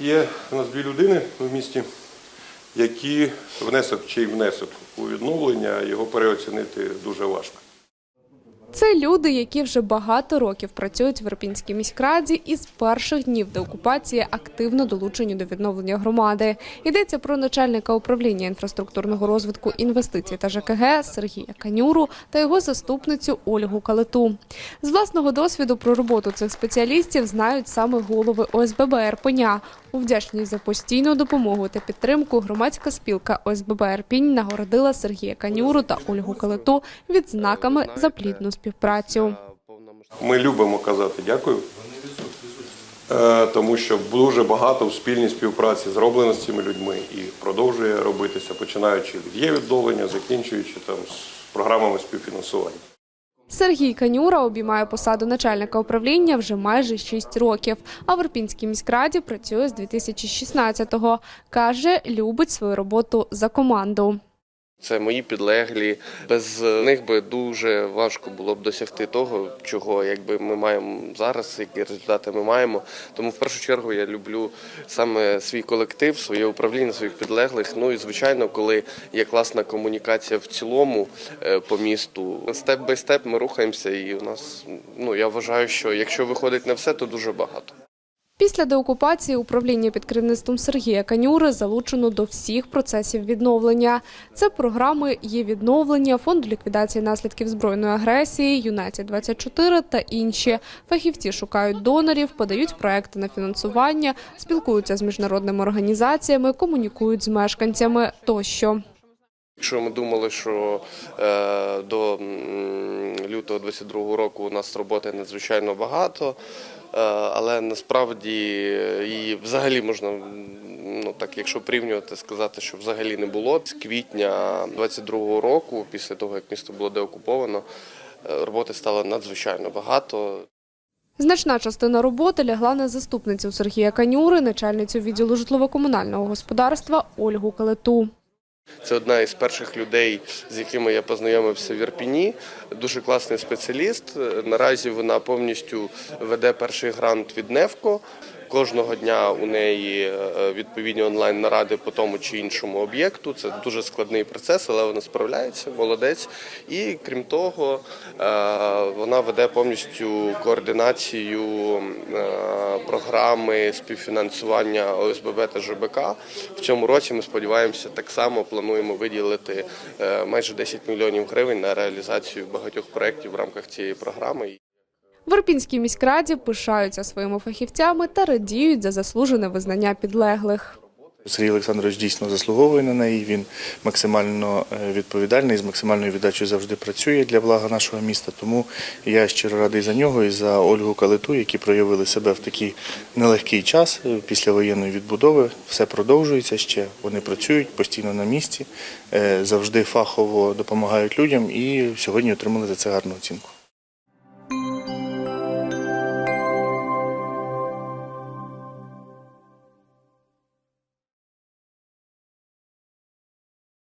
Є у нас дві людини в місті, які внесок чи внесок у відновлення його переоцінити дуже важко. Це люди, які вже багато років працюють в Ірпінській міськраді і з перших днів деокупації активно долучені до відновлення громади. Йдеться про начальника управління інфраструктурного розвитку інвестицій та ЖКГ Сергія Канюру та його заступницю Ольгу Калету. З власного досвіду про роботу цих спеціалістів знають саме голови ОСББ Ірпеня. У вдячність за постійну допомогу та підтримку громадська спілка ОСББ Ірпінь нагородила Сергія Канюру та Ольгу Калету відзнаками за плідну співпрацю. Ми любимо казати дякую, е, тому що дуже багато в спільній співпраці зроблено з цими людьми і продовжує робитися, починаючи від є відновлення, закінчуючи там з програмами співфінансування. Сергій Канюра обіймає посаду начальника управління вже майже 6 років, а в Ірпінській міськраді працює з 2016-го. Каже, любить свою роботу за команду. Це мої підлеглі. Без них би дуже важко було б досягти того, чого якби ми маємо зараз, які результати ми маємо. Тому в першу чергу я люблю саме свій колектив, своє управління, своїх підлеглих. Ну і звичайно, коли є класна комунікація в цілому е, по місту, степ бай степ ми рухаємося, і у нас ну я вважаю, що якщо виходить не все, то дуже багато. Після деокупації управління під керівництвом Сергія Канюри залучено до всіх процесів відновлення. Це програми є відновлення, фонд ліквідації наслідків збройної агресії, Юнайтед 24 та інші. Фахівці шукають донорів, подають проекти на фінансування, спілкуються з міжнародними організаціями, комунікують з мешканцями тощо. Якщо ми думали, що е, до лютого 22 року у нас роботи надзвичайно багато, але насправді її взагалі можна, ну так, якщо порівнювати, сказати, що взагалі не було. З квітня 22 року, після того як місто було деокуповано, е, роботи стало надзвичайно багато. Значна частина роботи лягла на заступницю Сергія Канюри, начальницю відділу житлово-комунального господарства Ольгу Калету. Це одна із перших людей, з якими я познайомився в Ірпіні. Дуже класний спеціаліст. Наразі вона повністю веде перший грант від Невко. Кожного дня у неї е, відповідні онлайн наради по тому чи іншому об'єкту. Це дуже складний процес, але вона справляється, молодець. І крім того, е, вона веде повністю координацію е, програми співфінансування ОСББ та ЖБК. В цьому році ми сподіваємося, так само плануємо виділити майже 10 мільйонів гривень на реалізацію багатьох проєктів в рамках цієї програми. В Ірпінській міськраді пишаються своїми фахівцями та радіють за заслужене визнання підлеглих. Сергій Олександрович дійсно заслуговує на неї. Він максимально е, відповідальний, з максимальною віддачею завжди працює для блага нашого міста. Тому я щиро радий за нього і за Ольгу Калиту, які проявили себе в такий нелегкий час е, після воєнної відбудови. Все продовжується ще. Вони працюють постійно на місці, е, завжди фахово допомагають людям і сьогодні отримали за це гарну оцінку.